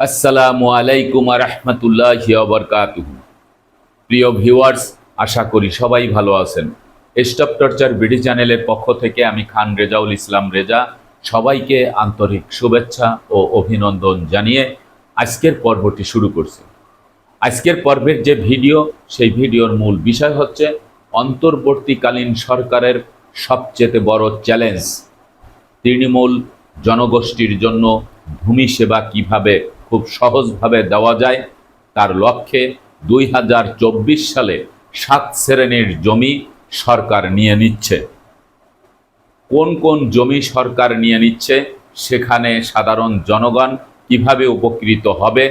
আসসালামু আলাইকুম রহমতুল্লাহ বরকাতুহ। প্রিয় ভিউয়ার্স, আশা করি সবাই ভালো আছেন। স্টপ টর্চার বিডি চ্যানেলের পক্ষ থেকে আমি খান রেজাউল ইসলাম রেজা সবাইকে আন্তরিক শুভেচ্ছা ও অভিনন্দন জানিয়ে আজকের পর্বটি শুরু করছি। আজকের পর্বের যে ভিডিও, সেই ভিডিওর মূল বিষয় হচ্ছে অন্তর্বর্তীকালীন সরকারের সবচেয়ে বড় চ্যালেঞ্জ। তৃণমূল জনগোষ্ঠীর জন্য ভূমি সেবা কীভাবে খুব সহজভাবে দেওয়া যায়। তার লক্ষ্যে দুই হাজার চব্বিশ সালে সাত শ্রেণির জমি সরকার নিয়ে নিচ্ছে। কোন কোন জমি সরকার নিয়ে নিচ্ছে সেখানে সাধারণ জনগণ কীভাবে উপকৃত হবে,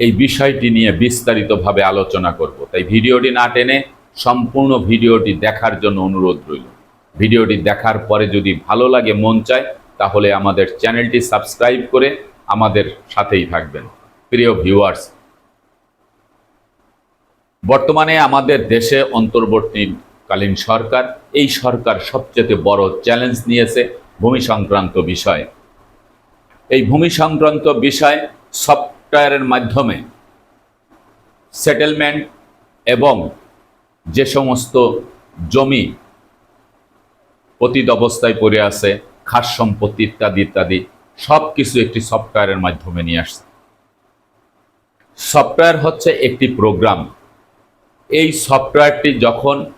এই বিষয়টি নিয়ে বিস্তারিতভাবে আলোচনা করব। তাই ভিডিওটি না টেনে সম্পূর্ণ ভিডিওটি দেখার জন্য অনুরোধ রইল। ভিডিওটি দেখার পরে যদি ভালো লাগে, মন চায়, তাহলে আমাদের চ্যানেলটি সাবস্ক্রাইব করে আমাদের সাথেই থাকবেন। প্রিয় ভিউয়ার্স বর্তমানে আমাদের দেশে অন্তর্বর্তীকালীন সরকার, এই সরকার সবচেয়ে বড় চ্যালেঞ্জ নিয়েছে ভূমি সংক্রান্ত বিষয়। এই ভূমি সংক্রান্ত বিষয় সফটওয়্যারের মাধ্যমে সেটেলমেন্ট এবং যে সমস্ত জমি পতিত অবস্থায় পড়ে আছে, খাস সম্পত্তি ইত্যাদি ইত্যাদি সব কিছু একটি সফটওয়্যারের মাধ্যমে নিয়ে আসছে। সফটওয়্যার হচ্ছে একটি প্রোগ্রাম। এই সফটওয়্যারটি যখন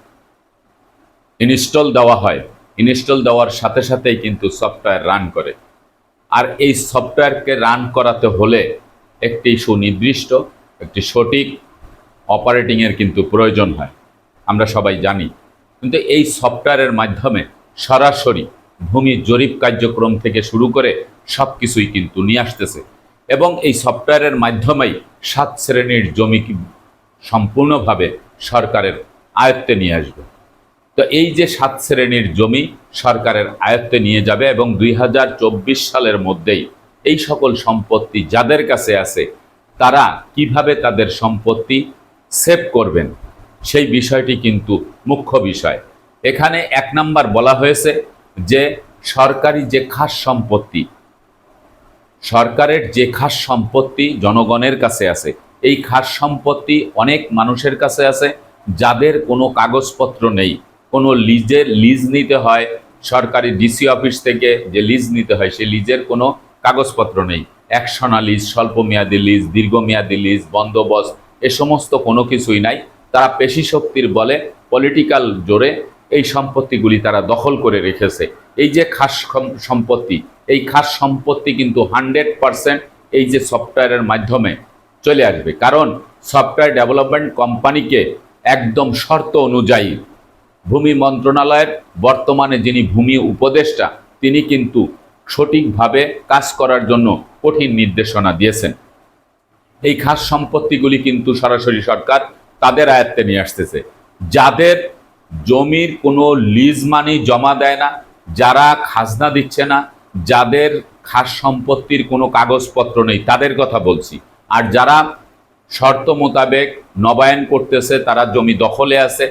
ইনস্টল দেওয়া হয়, ইনস্টল দেওয়ার সাথে সাথেই কিন্তু সফটওয়্যার রান করে। আর এই সফটওয়্যারকে রান করাতে হলে একটি সুনির্দিষ্ট, একটি সঠিক অপারেটিংয়ের কিন্তু প্রয়োজন হয়। আমরা সবাই জানি। কিন্তু এই সফটওয়্যারের মাধ্যমে সরাসরি ভূমি জরিপ কার্যক্রম থেকে শুরু করে সব কিছুই কিন্তু নিয়ে আসতেছে। এবং এই সফটওয়্যারের মাধ্যমেই সাত শ্রেণির জমি সম্পূর্ণভাবে সরকারের আয়ত্তে নিয়ে আসবে। তো এই যে সাত শ্রেণির জমি সরকারের আয়ত্তে নিয়ে যাবে এবং দুই হাজার চব্বিশ সালের মধ্যেই এই সকল সম্পত্তি যাদের কাছে আছে, তারা কীভাবে তাদের সম্পত্তি সেভ করবেন, সেই বিষয়টি কিন্তু মুখ্য বিষয়। এখানে এক নাম্বার বলা হয়েছে যে সরকারি যে খাস সম্পত্তি, সরকারের যে খাস সম্পত্তি জনগণের কাছে আছে, এই খাস সম্পত্তি অনেক মানুষের কাছে আছে, যাদের কোনো কাগজপত্র নেই, কোনো লিজের লিজ নিতে হয়, সরকারি ডিসি অফিস থেকে যে লিজ নিতে হয়, সেই লিজের কোনো কাগজপত্র নেই। একশনা লিজ, স্বল্পমেয়াদী লিজ, দীর্ঘমেয়াদী লিজ, বন্দোবস্ত, এ সমস্ত কোনো কিছুই নাই। তারা পেশি শক্তির বলে পলিটিক্যাল জোরে এই সম্পত্তিগুলি তারা দখল করে রেখেছে। এই যে খাস সম্পত্তি, এই খাস সম্পত্তি কিন্তু হান্ড্রেড পারসেন্ট এই যে সফটওয়্যারের মাধ্যমে চলে আসবে। কারণ সফটওয়্যার ডেভেলপমেন্ট কোম্পানিকে একদম শর্ত অনুযায়ী ভূমি মন্ত্রণালয়ের বর্তমানে যিনি ভূমি উপদেষ্টা, তিনি কিন্তু সঠিকভাবে কাজ করার জন্য কঠিন নির্দেশনা দিয়েছেন। এই খাস সম্পত্তিগুলি কিন্তু সরাসরি সরকার তাদের আয়ত্তে নিয়ে আসতেছে। যাদের জমির কোনো লিজ মানি জমা দেয় না, যারা খাজনা দিচ্ছে না, যাদের খাস সম্পত্তির কোনো কাগজপত্র নেই, তাদের কথা বলছি। আর যারা শর্ত মোতাবেক নবায়ন করতেছে, তারা জমি দখলে আছে,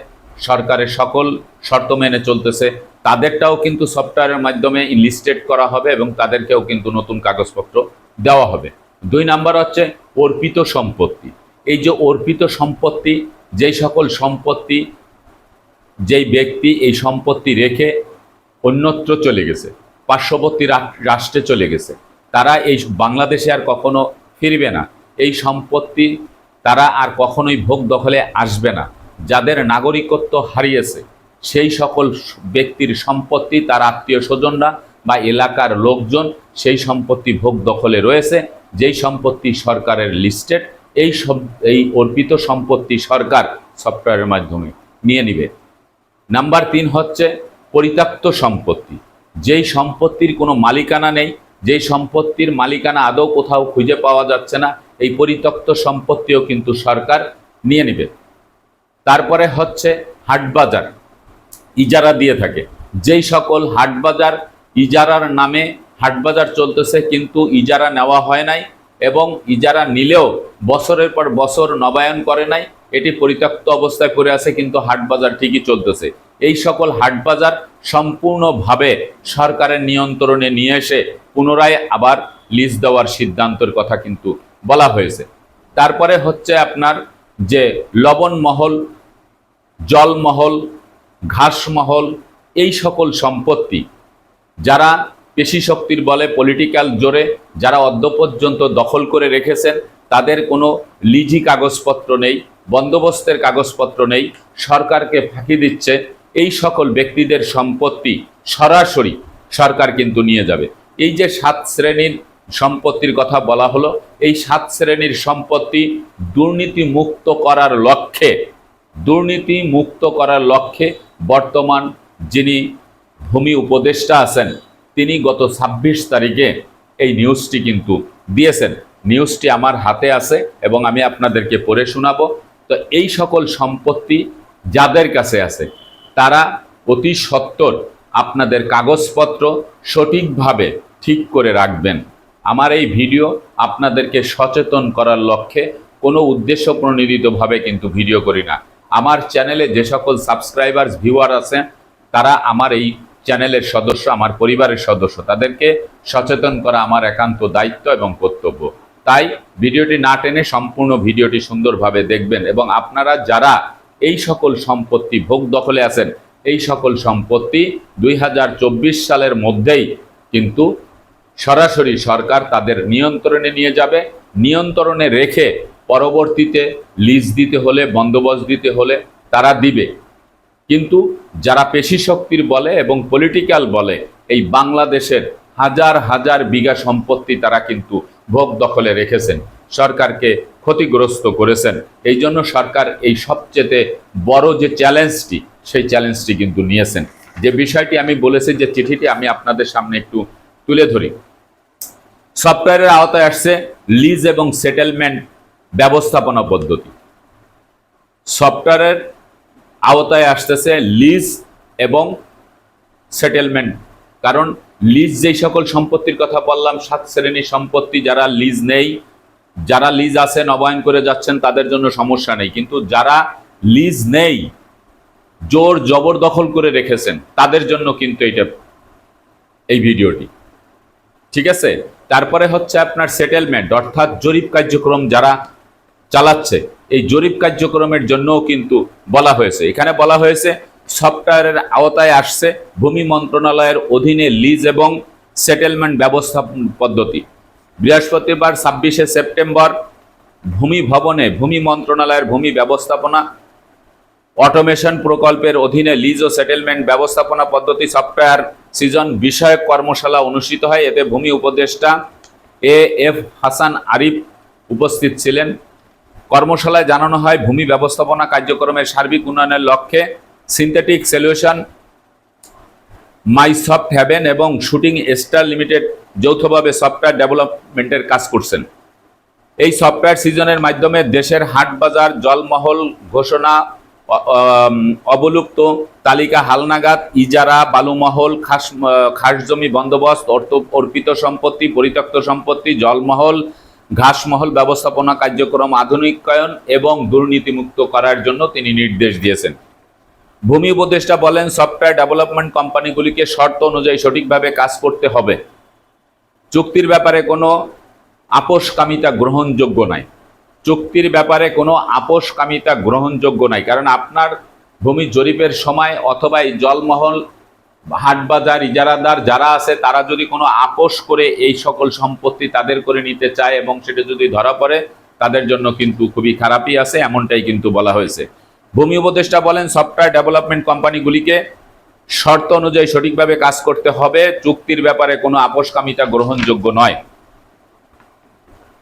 সরকারের সকল শর্ত মেনে চলতেছে, তাদেরটাও কিন্তু সফটওয়্যারের মাধ্যমে লিস্টেড করা হবে এবং তাদেরকেও কিন্তু নতুন কাগজপত্র দেওয়া হবে। দুই নাম্বার হচ্ছে অর্পিত সম্পত্তি। এই যে অর্পিত সম্পত্তি, যেই সকল সম্পত্তি যেই ব্যক্তি এই সম্পত্তি রেখে অন্যত্র চলে গেছে, পার্শ্ববর্তী রাষ্ট্রে চলে গেছে, তারা এই বাংলাদেশে আর কখনো ফিরবে না। এই সম্পত্তি তারা আর কখনোই ভোগ দখলে আসবে না। যাদের নাগরিকত্ব হারিয়েছে, সেই সকল ব্যক্তির সম্পত্তি তার আত্মীয় স্বজনরা বা এলাকার লোকজন সেই সম্পত্তি ভোগ দখলে রয়েছে। যেই সম্পত্তি সরকারের লিস্টেড এই সব, এই অর্পিত সম্পত্তি সরকার সফটওয়্যারের মাধ্যমে নিয়ে নিবে। নাম্বার তিন হচ্ছে পরিত্যক্ত সম্পত্তি। যেই সম্পত্তির কোনো মালিকানা নেই, যেই সম্পত্তির মালিকানা আদৌ কোথাও খুঁজে পাওয়া যাচ্ছে না, এই পরিত্যক্ত সম্পত্তিও কিন্তু সরকার নিয়ে নেবে। তারপরে হচ্ছে হাটবাজার ইজারা দিয়ে থাকে। যেই সকল হাটবাজার ইজারার নামে হাটবাজার চলতেছে, কিন্তু ইজারা নেওয়া হয় নাই এবং ইজারা নিলেও বছরের পর বছর নবায়ন করে নাই এটি পরিত্যক্ত অবস্থায় পড়ে আছে, কিন্তু হাটবাজার ঠিকই চলতেছে। এই সকল হাটবাজার সম্পূর্ণভাবে সরকারের নিয়ন্ত্রণে নিয়ে এসে পুনরায় আবার লিজ দেওয়ার সিদ্ধান্তের কথা কিন্তু বলা হয়েছে। তারপরে হচ্ছে আপনার যে লবণমহল জলমহল ঘাসমহল এই সকল সম্পত্তি, যারা পেশি শক্তির বলে পলিটিক্যাল জোরে, যারা অদ্য পর্যন্ত দখল করে রেখেছেন, তাদের কোনো লিজি কাগজপত্র নেই। বন্দোবস্তের কাগজপত্র নেই, সরকারকে ফাঁকি দিচ্ছে, এই সকল ব্যক্তিদের সম্পত্তি সরাসরি সরকার কিন্তু নিয়ে যাবে। এই যে সাত শ্রেণির সম্পত্তির কথা বলা হলো, এই সাত শ্রেণির সম্পত্তি দুর্নীতি মুক্ত করার লক্ষ্যে দুর্নীতি মুক্ত করার লক্ষ্যে বর্তমান যিনি ভূমি উপদেষ্টা আছেন, তিনি গত ছাব্বিশ তারিখে এই নিউজটি কিন্তু দিয়েছেন। নিউজটি আমার হাতে আছে এবং আমি আপনাদেরকে পড়ে শোনাবো। তো এই সকল সম্পত্তি যাদের কাছে আছে, তারা অতি সত্বর আপনাদের কাগজপত্র সঠিকভাবে ঠিক করে রাখবেন। আমার এই ভিডিও আপনাদেরকে সচেতন করার লক্ষ্যে কোনো উদ্দেশ্য প্রণোদিতভাবে কিন্তু ভিডিও করি না। আমার চ্যানেলে যে সকল সাবস্ক্রাইবার্স, ভিউয়ার আছে তারা আমার এই চ্যানেলের সদস্য, আমার পরিবারের সদস্য। তাদেরকে সচেতন করা আমার একান্ত দায়িত্ব এবং কর্তব্য। তাই ভিডিওটি না টেনে সম্পূর্ণ ভিডিওটি সুন্দরভাবে দেখবেন এবং আপনারা যারা এই সকল সম্পত্তি ভোগ দখলে আছেন, এই সকল সম্পত্তি দুই হাজার চব্বিশ সালের মধ্যেই কিন্তু সরাসরি সরকার তাদের নিয়ন্ত্রণে নিয়ে যাবে। নিয়ন্ত্রণে রেখে পরবর্তীতে লিজ দিতে হলে, বন্দোবস্ত দিতে হলে তারা দিবে। কিন্তু যারা পেশি শক্তির বলে এবং পলিটিক্যাল বলে, এই বাংলাদেশের হাজার হাজার বিঘা সম্পত্তি তারা কিন্তু ভোগ দখলে রেখেছেন, সরকারকে ক্ষতিগ্রস্ত করেছেন। এই জন্য সরকার এই সবচেয়ে বড় যে চ্যালেঞ্জটি, সেই চ্যালেঞ্জটি কিন্তু নিয়েছেন। যে বিষয়টি আমি বলেছি, যে চিঠিটি আমি আপনাদের সামনে একটু তুলে ধরি। সফটওয়্যারের আওতায় আসছে লিজ এবং সেটেলমেন্ট ব্যবস্থাপনা পদ্ধতি। সফটওয়্যারের আওতায় আসতেছে লিজ এবং সেটেলমেন্ট। কারণ লিজ যেই সকল সম্পত্তির কথা বললাম, সাত শ্রেণির সম্পত্তি যারা লিজ নেই, যারা লিজ আছে, নবায়ন করে যাচ্ছেন, তাদের জন্য সমস্যা নেই। কিন্তু যারা লিজ নেই, জোর জবরদখল করে রেখেছেন, তাদের জন্য কিন্তু এটা এই ভিডিওটি। ঠিক আছে? তারপরে হচ্ছে আপনার সেটেলমেন্ট অর্থাৎ জরিপ কার্যক্রম যারা চালাচ্ছে, এই জরিপ কার্যক্রমের জন্যও কিন্তু বলা হয়েছে। এখানে বলা হয়েছে সফটওয়্যারের আওতায় আসছে ভূমি মন্ত্রণালয়ের অধীনে লিজ এবং সেটেলমেন্ট ব্যবস্থাপন পদ্ধতি। বৃহস্পতিবার ছাব্বিশে সেপ্টেম্বর ভূমি ভবনে ভূমি মন্ত্রণালয়ের ভূমি ব্যবস্থাপনা অটোমেশন প্রকল্পের অধীনে লিজ ও সেটেলমেন্ট ব্যবস্থাপনা পদ্ধতি সফটওয়্যার সিজন বিষয়ক কর্মশালা অনুষ্ঠিত হয়। এতে ভূমি উপদেষ্টা এ এফ হাসান আরিফ উপস্থিত ছিলেন। কর্মশালায় জানানো হয়, ভূমি ব্যবস্থাপনা কার্যক্রমের সার্বিক উন্নয়নের লক্ষ্যে সিনথেটিক সলিউশন মাইসফট হ্যাভেন এবং শুটিং স্টার লিমিটেড যৌথভাবে সফটওয়্যার ডেভেলপমেন্টের কাজ করছেন। এই সফটওয়্যার সিজনের মাধ্যমে দেশের হাট বাজার, জলমহল ঘোষণা অবলুপ্ত তালিকা, হালনাগাদ, ইজারা, বালুমহল, খাস খাস জমি বন্দোবস্ত, অর্থ অর্পিত সম্পত্তি, পরিত্যক্ত সম্পত্তি, জলমহল, ঘাসমহল ব্যবস্থাপনা কার্যক্রম আধুনিকায়ন এবং দুর্নীতিমুক্ত করার জন্য তিনি নির্দেশ দিয়েছেন। ভূমি উপদেষ্টা বলেন সফটওয়্যার ডেভেলপমেন্ট কোম্পানিগুলিকে শর্ত অনুযায়ী সঠিকভাবে কাজ করতে হবে। চুক্তির ব্যাপারে কোনো আপোষকামিতা গ্রহণযোগ্য নাই। চুক্তির ব্যাপারে কোনো আপোষকামিতা গ্রহণযোগ্য নাই, কারণ আপনার ভূমি জরিপের সময় অথবা এই জলমহল, হাটবাজার, ইজারাদার যারা আছে, তারা যদি কোনো আপোষ করে এই সকল সম্পত্তি তাদের করে নিতে চায় এবং সেটা যদি ধরা পড়ে, তাদের জন্য কিন্তু খুবই খারাপই আছে, এমনটাই কিন্তু বলা হয়েছে। ভূমি উপদেষ্টা বলেন সফটওয়্যার ডেভেলপমেন্ট কোম্পানিগুলিকে শর্ত অনুযায়ী সঠিকভাবে কাজ করতে হবে। চুক্তির ব্যাপারে কোনো আপোষকামিতা গ্রহণযোগ্য নয়।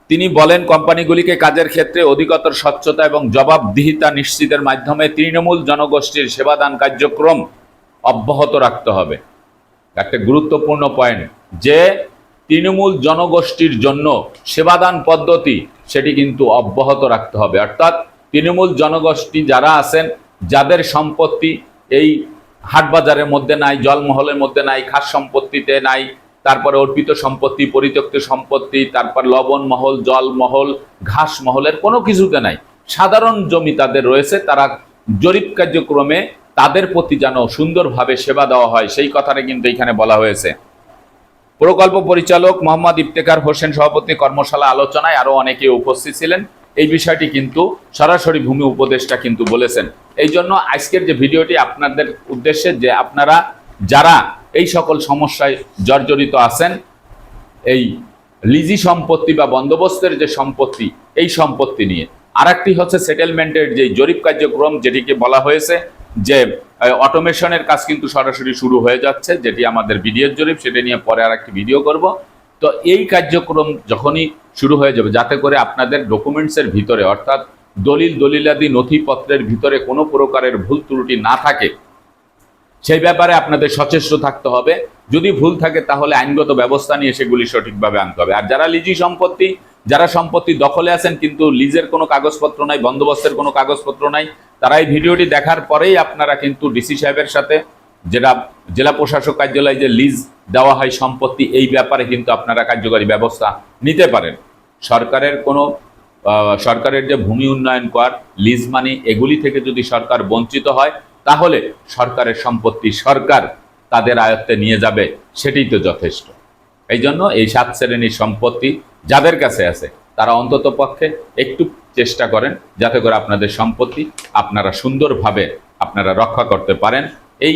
তিনি বলেন কোম্পানিগুলিকে কাজের ক্ষেত্রে অধিকতর স্বচ্ছতা এবং জবাবদিহিতা নিশ্চিতের মাধ্যমে তৃণমূল জনগোষ্ঠীর সেবাদান কার্যক্রম অব্যাহত রাখতে হবে। একটা গুরুত্বপূর্ণ পয়েন্ট যে তৃণমূল জনগোষ্ঠীর জন্য সেবাদান পদ্ধতি, সেটি কিন্তু অব্যাহত রাখতে হবে। অর্থাৎ তৃণমূল জনগোষ্ঠী যারা আছেন, যাদের সম্পত্তি এই হাটবাজারের মধ্যে নাই, জলমহলের মধ্যে নাই, খাস সম্পত্তিতে নাই, তারপরে অর্পিত সম্পত্তি, পরিত্যক্ত সম্পত্তি, তারপর লবণ মহল, জল মহল, ঘাস মহলের কোনো কিছুতে নাই। সাধারণ জমি তাদের রয়েছে, তারা জরিপ কার্যক্রমে তাদের প্রতি যেন সুন্দরভাবে সেবা দেওয়া হয়, সেই কথাটা কিন্তু এখানে বলা হয়েছে। প্রকল্প পরিচালক মোহাম্মদ ইফতেকার হোসেন সভাপতি কর্মশালা আলোচনায় আরও অনেকে উপস্থিত ছিলেন। এই বিষয়টি কিন্তু সরাসরি ভূমি উপদেষ্টা কিন্তু বলেছেন। এই জন্য আজকের যে ভিডিওটি আপনাদের উদ্দেশ্যে যে আপনারা যারা এই সকল সমস্যায় জর্জরিত আছেন, এই লিজি সম্পত্তি বা বন্দোবস্তের যে সম্পত্তি, এই সম্পত্তি নিয়ে। আর হচ্ছে সেটেলমেন্টের যে জরিপ কার্যক্রম, যেটিকে বলা হয়েছে যে অটোমেশনের কাজ কিন্তু সরাসরি শুরু হয়ে যাচ্ছে, যেটি আমাদের বিডিএর জরিপ, সেটা নিয়ে পরে আর একটি ভিডিও করব। তো এই কার্যক্রম যখনই শুরু হয়ে যাবে, যাতে করে আপনাদের ডকুমেন্টসের ভিতরে, অর্থাৎ দলিল দলিলাদি নথিপত্রের ভিতরে কোনো প্রকারের ভুল ত্রুটি না থাকে, সেই ব্যাপারে আপনাদের সচেষ্ট থাকতে হবে। যদি ভুল থাকে তাহলে আইনগত ব্যবস্থা নিয়ে সেগুলি সঠিকভাবে আনতে হবে। আর যারা লিজি সম্পত্তি, যারা সম্পত্তি দখলে আছেন কিন্তু লিজের কোনো কাগজপত্র নাই, বন্দোবস্তের কোনো কাগজপত্র নাই, তারা এই ভিডিওটি দেখার পরেই আপনারা কিন্তু ডিসি সাহেবের সাথে, যেটা জেলা প্রশাসক কার্যালয়ে যে লিজ দেওয়া হয় সম্পত্তি, এই ব্যাপারে কিন্তু আপনারা কার্যকরী ব্যবস্থা নিতে পারেন। সরকারের কোনো সরকারের যে ভূমি উন্নয়ন কর লিজ মানি এগুলি থেকে যদি সরকার বঞ্চিত হয়, তাহলে সরকারের সম্পত্তি সরকার তাদের আয়ত্তে নিয়ে যাবে, সেটাই তো যথেষ্ট। এই জন্য এই সাত শ্রেণির সম্পত্তি যাদের কাছে আছে, তারা অন্তত পক্ষে একটু চেষ্টা করেন, যাতে করে আপনাদের সম্পত্তি আপনারা সুন্দরভাবে আপনারা রক্ষা করতে পারেন। এই